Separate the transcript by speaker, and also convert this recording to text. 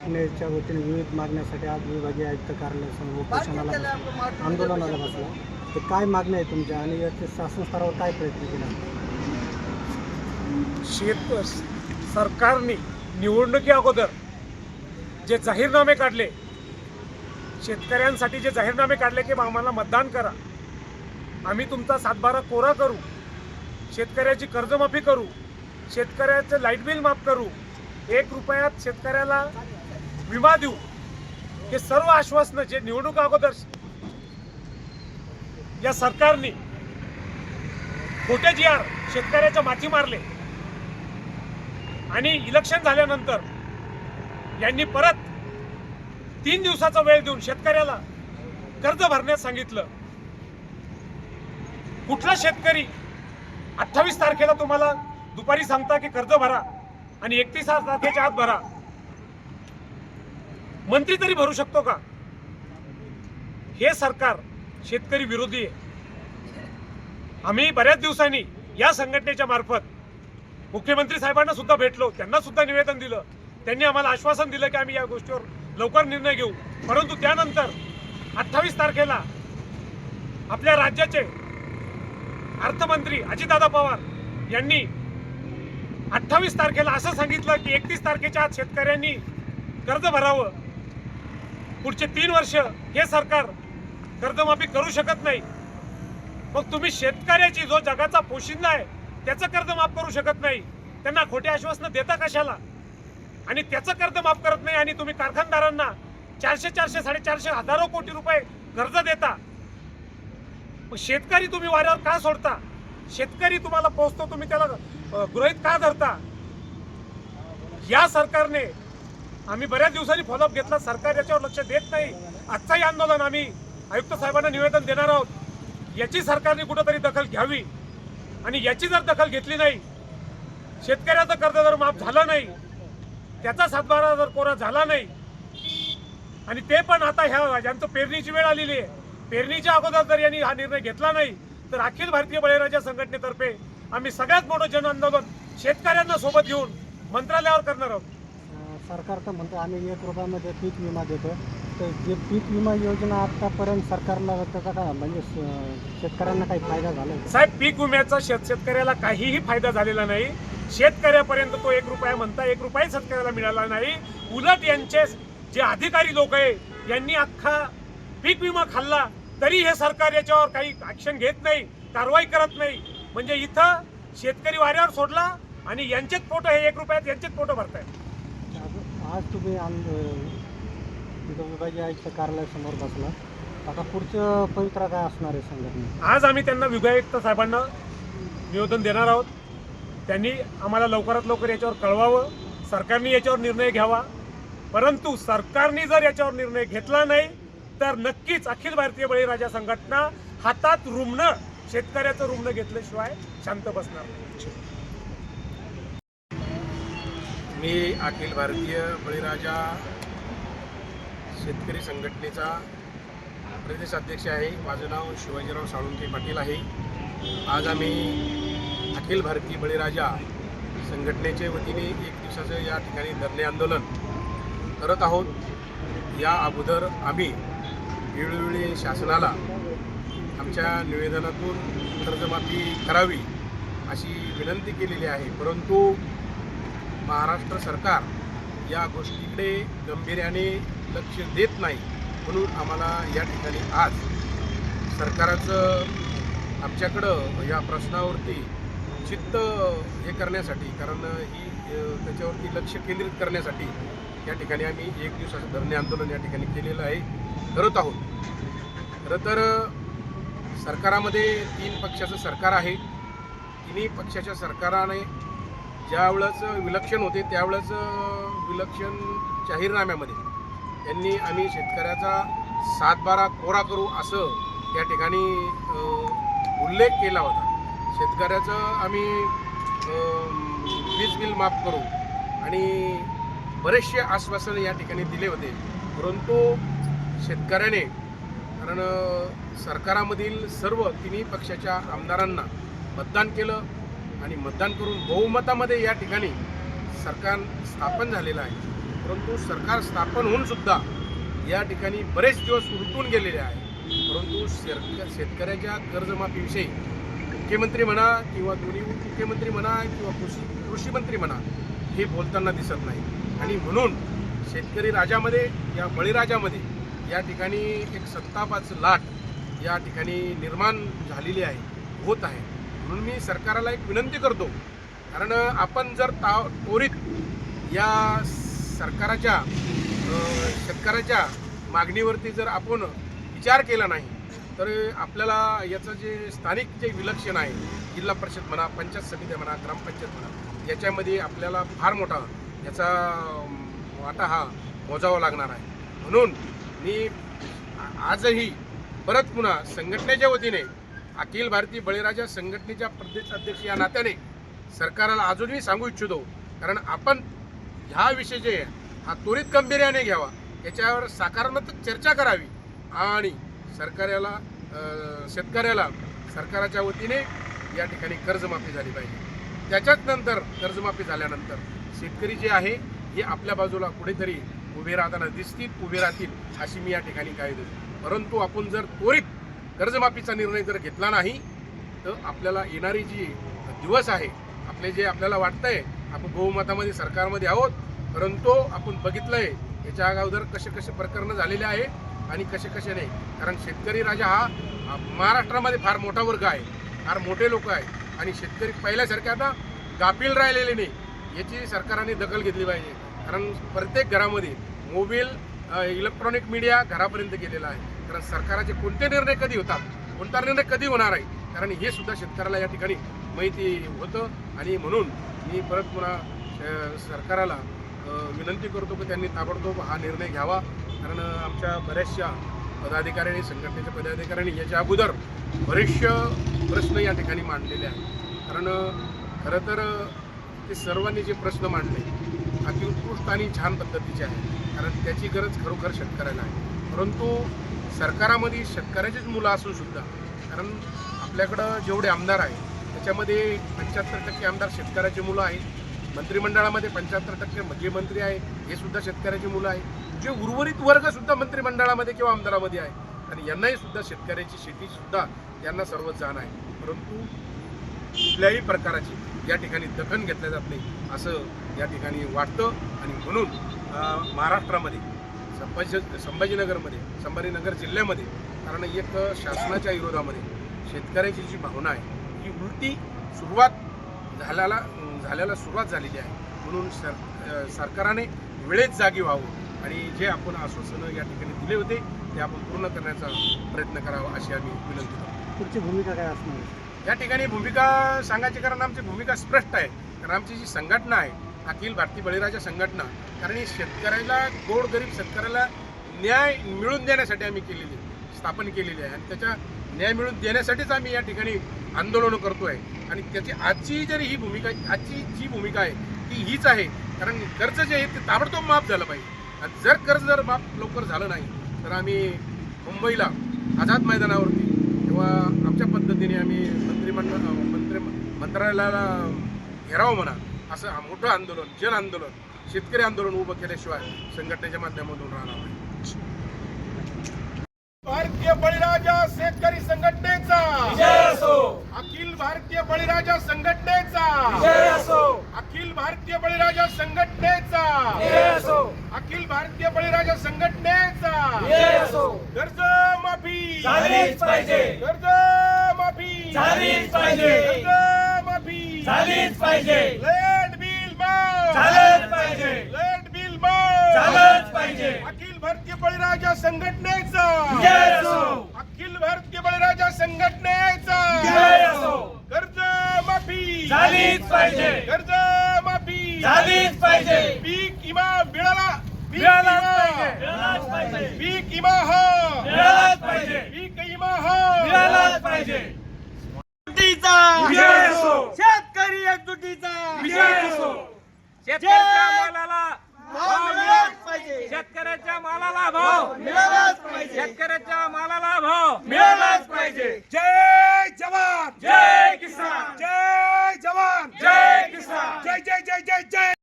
Speaker 1: संघटनेच्या वतीने विविध मागण्यासाठी आज विभागीय आयुक्त कार्यालयासमोर उपोषणाला बसला. आंदोलनाला बसला. तर काय मागण्या आहे तुमच्या आणि याचे शासन स्तरावर काय प्रयत्न केला?
Speaker 2: शेत सरकारने निवडणुकी अगोदर जे जाहीरनामे काढले शेतकऱ्यांसाठी जे जाहीरनामे काढले की आम्हाला मतदान करा. आम्ही तुमचा सातबारा कोरा करू. शेतकऱ्याची कर्जमाफी करू. शेतकऱ्याचं लाइट बिल माफ करू. एक रुपयात शेतकऱ्याला विमा देऊ हे सर्व आश्वासनं जे निवडणूक अगोदर या सरकारने खोटे जी आर शेतकऱ्याच्या माथी मारले आणि इलेक्शन झाल्यानंतर यांनी परत तीन दिवसाचा वेळ देऊन शेतकऱ्याला कर्ज भरण्यास सांगितलं. कुठला शेतकरी अठ्ठावीस तारखेला तुम्हाला दुपारी सांगता की कर्ज भरा आणि एकतीस तारखेच्या आत भरा. मंत्री तरी भरू शकतो का? हे सरकार शेतकरी विरोधी आहे. आम्ही बऱ्याच दिवसांनी या संघटनेच्या मार्फत मुख्यमंत्री साहेबांना सुद्धा भेटलो त्यांना सुद्धा निवेदन दिलं त्यांनी आम्हाला आश्वासन दिलं की आम्ही या गोष्टीवर लवकर निर्णय घेऊ. परंतु त्यानंतर अठ्ठावीस तारखेला आपल्या राज्याचे अर्थमंत्री अजितदादा पवार यांनी अठ्ठावीस तारखेला असं सांगितलं की एकतीस तारखेच्या आत शेतकऱ्यांनी कर्ज भरावं. पुढचे तीन वर्ष हे सरकार कर्जमाफी करू शकत नाही. मग तुम्ही शेतकऱ्याची जो जगाचा पोशिंदा आहे त्याचं कर्ज माफ करू शकत नाही. त्यांना खोटे आश्वासनं देता कशाला? आणि त्याचं कर्ज माफ करत नाही आणि तुम्ही कारखानदारांना चारशे चारशे साडेचारशे हजारो कोटी रुपये कर्ज देता. मग शेतकरी तुम्ही वाऱ्यावर का सोडता? शेतकरी तुम्हाला पोहोचतो तुम्ही त्याला गृहित गृहीत का धरता? या सरकारने आम्ही बऱ्याच दिवसांनी फॉलोअप घेतला. सरकार याच्यावर लक्ष देत नाही. आजचाही आंदोलन आम्ही आयुक्त साहेबांना निवेदन देणार आहोत. याची सरकारने कुठंतरी दखल घ्यावी. आणि याची जर दखल घेतली नाही शेतकऱ्याचं कर्ज जर माफ झालं नाही त्याचा सातबारा जर कोरा झाला नाही आणि ते पण आता ह्या ज्यांचं पेरणीची वेळ आलेली आहे. पेरणीच्या अगोदर जर यांनी हा निर्णय घेतला नाही तर अखिल भारतीय बळीराजा संघटनेतर्फे आम्ही सगळ्यात मोठं जन आंदोलन शेतकऱ्यांना सोबत घेऊन मंत्रालयावर करणार आहोत.
Speaker 1: सरकार तर म्हणतो आम्ही एक रुपयामध्ये पीक विमा देतो तर जे पीक विमा योजना आतापर्यंत सरकारला त्याचा काय म्हणजे शेतकऱ्यांना काही फायदा झाला
Speaker 2: साहेब पीक विम्याचा शेत शेतकऱ्याला काहीही फायदा झालेला नाही. शेतकऱ्यापर्यंत तो एक रुपया म्हणता एक रुपयाही शेतकऱ्याला मिळाला नाही. उलट यांचे जे अधिकारी लोक आहे यांनी अख्खा पीक विमा खाल्ला तरी हे सरकार याच्यावर काही ऍक्शन घेत नाही कारवाई करत नाही. म्हणजे इथं शेतकरी वाऱ्यावर सोडला आणि यांचेच फोटो हे एक रुपयात यांचेच फोटो भरतायत.
Speaker 1: आज तुम्ही आंद- विभागीय आयुक्त कार्यालयासमोर बसला. आता पुढचं पवित्रा काय असणार आहे संघटने?
Speaker 2: आज आम्ही त्यांना विभागायुक्त साहेबांना निवेदन देणार आहोत. त्यांनी आम्हाला लवकरात लवकर याच्यावर कळवावं सरकारने याच्यावर निर्णय घ्यावा. परंतु सरकारने जर याच्यावर निर्णय घेतला नाही तर नक्कीच अखिल भारतीय बळीराजा संघटना हातात रुग्ण शेतकऱ्याचं रुग्ण घेतल्याशिवाय शांत बसणार
Speaker 3: मी अखिल भारतीय बळीराजा शेतकरी संघटनेचा प्रदेश अध्यक्ष आहे. माझं नाव शिवाजीराव साळुंके पाटील आहे. आज आम्ही अखिल भारतीय बळीराजा संघटनेच्या वतीने एक दिवसाचं या ठिकाणी धरणे आंदोलन करत आहोत. या अगोदर आम्ही वेळोवेळी शासनाला आमच्या निवेदनातून कर्जमाफी करावी अशी विनंती केलेली आहे. परंतु महाराष्ट्र सरकार या गोष्टीकडे गंभीर्याने लक्ष देत नाही म्हणून आम्हाला या ठिकाणी आज सरकाराचं आमच्याकडं या प्रश्नावरती चित्त हे करण्यासाठी कारण ही त्याच्यावरती लक्ष केंद्रित करण्यासाठी या ठिकाणी आम्ही एक दिवसाचं धरणे आंदोलन या ठिकाणी केलेलं आहे करत आहोत. खरं तर सरकारामध्ये तीन पक्षाचं सरकार आहे. तिन्ही पक्षाच्या सरकाराने ज्यावेळेस विलक्षण होते त्यावेळेस विलक्षण जाहीरनाम्यामध्ये त्यांनी आम्ही शेतकऱ्याचा सातबारा कोरा करू असं त्या ठिकाणी उल्लेख केला होता. शेतकऱ्याचं आम्ही वीज बिल माफ करू आणि बरेचसे आश्वासन या ठिकाणी दिले होते. परंतु शेतकऱ्याने कारण सरकारामधील सर्व तिन्ही पक्षाच्या आमदारांना मतदान केलं आणि मतदान करून बहुमतामध्ये या ठिकाणी सरकार स्थापन झालेलं आहे. परंतु सरकार स्थापन होऊन सुद्धा या ठिकाणी बरेच दिवस उलटून गेलेले आहे. परंतु शेतक शेतकऱ्याच्या कर्जमाफीविषयी मुख्यमंत्री म्हणा किंवा दोन्ही मुख्यमंत्री म्हणा किंवा कृषी कृषीमंत्री म्हणा हे बोलताना दिसत नाही. आणि म्हणून शेतकरी राजामध्ये या बळीराजामध्ये या ठिकाणी एक सत्तापाच लाट या ठिकाणी निर्माण झालेली आहे होत आहे. म्हणून मी सरकारला एक विनंती करतो. कारण आपण जर ता त्वरित या सरकाराच्या शेतकऱ्याच्या मागणीवरती जर आपण विचार केला नाही तर आपल्याला याचं जे स्थानिक जे विलक्षण आहे जिल्हा परिषद म्हणा पंचायत समिती म्हणा ग्रामपंचायत म्हणा याच्यामध्ये आपल्याला फार मोठा याचा वाटा हा मोजावा लागणार आहे. म्हणून मी आजही परत पुन्हा संघटनेच्या वतीने अखिल भारतीय बळीराजा संघटनेच्या प्रदेश अध्यक्ष या नात्याने सरकारला अजूनही सांगू इच्छितो कारण आपण ह्या विषय जे आहे, हा त्वरित गंभीर्याने घ्यावा. याच्यावर सकारात्मक चर्चा करावी आणि सरकारला शेतकऱ्याला सरकाराच्या वतीने या ठिकाणी कर्जमाफी झाली पाहिजे. त्याच्याच नंतर कर्जमाफी झाल्यानंतर शेतकरी जे आहे हे आपल्या बाजूला कुठेतरी उभे राहताना दिसतील उभे राहतील अशी मी या ठिकाणी काय देतो. परंतु आपण जर त्वरित कर्जमाफीचा निर्णय जर घेतला नाही तर आपल्याला येणारी जी दिवस आहे आपले जे आपल्याला वाटतंय आपण बहुमतामध्ये सरकारमध्ये आहोत परंतु आपण बघितलंय याच्या अगोदर कसे कसे प्रकरणं झालेले आहे आणि कसे कसे नाही. कारण शेतकरी राजा हा महाराष्ट्रामध्ये फार मोठा वर्ग आहे फार मोठे लोक आहे आणि शेतकरी पहिल्यासारखे आता गाफील राहिलेले नाही याची सरकारने दखल घेतली पाहिजे. कारण प्रत्येक घरामध्ये मोबाईल इलेक्ट्रॉनिक मीडिया घरापर्यंत गेलेला आहे. कारण कोणते निर्णय कधी होतात कोणता निर्णय कधी होणार आहे कारण हे सुद्धा शेतकऱ्याला या ठिकाणी माहिती होतं. आणि म्हणून मी परत पुन्हा सरकाराला विनंती करतो की त्यांनी ताबडतोब हा निर्णय घ्यावा. कारण आमच्या बऱ्याचशा पदाधिकाऱ्यांनी संघटनेच्या पदाधिकाऱ्यांनी याच्या अगोदर बरेचसे प्रश्न या ठिकाणी मांडलेले आहेत. कारण खरं तर ते सर्वांनी जे प्रश्न मांडले अति उत्कृष्ट आणि छान पद्धतीचे आहे कारण त्याची गरज खरोखर शेतकऱ्याला आहे. परंतु सरकारामध्ये शेतकऱ्याचीच मुलं असून सुद्धा कारण आपल्याकडं जेवढे आमदार आहेत त्याच्यामध्ये पंच्याहत्तर टक्के आमदार शेतकऱ्याची मुलं आहेत. मंत्रिमंडळामध्ये पंच्याहत्तर टक्के मुख्यमंत्री आहे हे सुद्धा शेतकऱ्याची मुलं आहे जे उर्वरित वर्ग सुद्धा मंत्रिमंडळामध्ये किंवा आमदारामध्ये आहे आणि यांनाही सुद्धा शेतकऱ्याची शेतीसुद्धा यांना सर्व जाण आहे. परंतु कुठल्याही प्रकाराची या ठिकाणी दखल घेतल्या जात नाही असं या ठिकाणी वाटतं. आणि म्हणून महाराष्ट्रामध्ये संभाजी संभाजीनगरमध्ये संभाजीनगर जिल्ह्यामध्ये कारण एक शासनाच्या विरोधामध्ये शेतकऱ्याची जी भावना आहे ही उलटी सुरुवात झाल्याला झाल्याला सुरुवात झालेली आहे. म्हणून सर सरकारने वेळेत जागी व्हावं आणि जे आपण आश्वासनं या ठिकाणी दिले होते ते आपण पूर्ण करण्याचा प्रयत्न करावा अशी आम्ही विनंती करतो.
Speaker 1: पुढची भूमिका काय असणार?
Speaker 3: या ठिकाणी भूमिका सांगायची कारण आमची भूमिका स्पष्ट आहे. कारण आमची जी संघटना आहे अखिल भारतीय बळीराजा संघटना. कारण ही शेतकऱ्याला गोरगरीब शेतकऱ्याला न्याय मिळवून देण्यासाठी आम्ही केलेली स्थापन केलेली आहे. आणि त्याच्या न्याय मिळून देण्यासाठीच आम्ही या ठिकाणी आंदोलनं करतोय. आणि त्याची आजची जरी ही भूमिका आजची जी भूमिका आहे ती हीच आहे. कारण कर्ज जे आहे ते ताबडतोब माफ झालं पाहिजे. आणि जर कर्ज जर माफ लवकर झालं नाही तर आम्ही मुंबईला आझाद मैदानावरती किंवा आमच्या पद्धतीने आम्ही मंत्रिमंडळ मंत्री मंत्रालयाला घेराव म्हणा असं मोठं आंदोलन जन आंदोलन शेतकरी आंदोलन उभं केल्याशिवाय संघटनेच्या माध्यमातून राहणार नाही. भारतीय बळीराजा शेतकरी संघटनेचा. अखिल भारतीय बळीराजा संघटनेचा. अखिल भारतीय बळीराजा संघटनेचा. अखिल भारतीय बळीराजा संघटनेचा. कर्ज माफी.
Speaker 4: झालीच पाहिजे.
Speaker 3: कर्ज माफी.
Speaker 4: झालीच पाहिजे.
Speaker 3: कर्ज माफी.
Speaker 4: झालीच पाहिजे
Speaker 3: लेट बिल माफ
Speaker 4: झालंच पाहिजे.
Speaker 3: लेट बिल माफ
Speaker 4: झालंच पाहिजे
Speaker 3: अखिल भारतीय बळीराजा संघटनेचा. अखिल भारतीय बळीराजा संघटनेचा. कर्ज माफी.
Speaker 4: झालीच पाहिजे.
Speaker 3: कर्ज माफी.
Speaker 4: झालीच पाहिजे.
Speaker 3: पीक विमा मिळाला. पीक विमा.
Speaker 4: पाहिजे.
Speaker 3: पीक विमा हा.
Speaker 4: मिळालाच पाहिजे.
Speaker 3: पीक विमा हा.
Speaker 4: मिळालाच पाहिजे.
Speaker 5: एकजुटीचा.
Speaker 4: विजय असो.
Speaker 5: शेतकरी एकजुटीचा.
Speaker 4: विजय असो.
Speaker 5: शेतकऱ्याच्या
Speaker 4: मालाला
Speaker 5: पाहिजे.
Speaker 4: शेतकऱ्याच्या मालाला भाव
Speaker 5: मिळालाच पाहिजे.
Speaker 4: शेतकऱ्याच्या मालाला भाव
Speaker 5: मिळालाच पाहिजे.
Speaker 3: जय जवान.
Speaker 4: जय किसान.
Speaker 3: जय जवान.
Speaker 4: जय किसान.
Speaker 3: जय जय जय जय जय.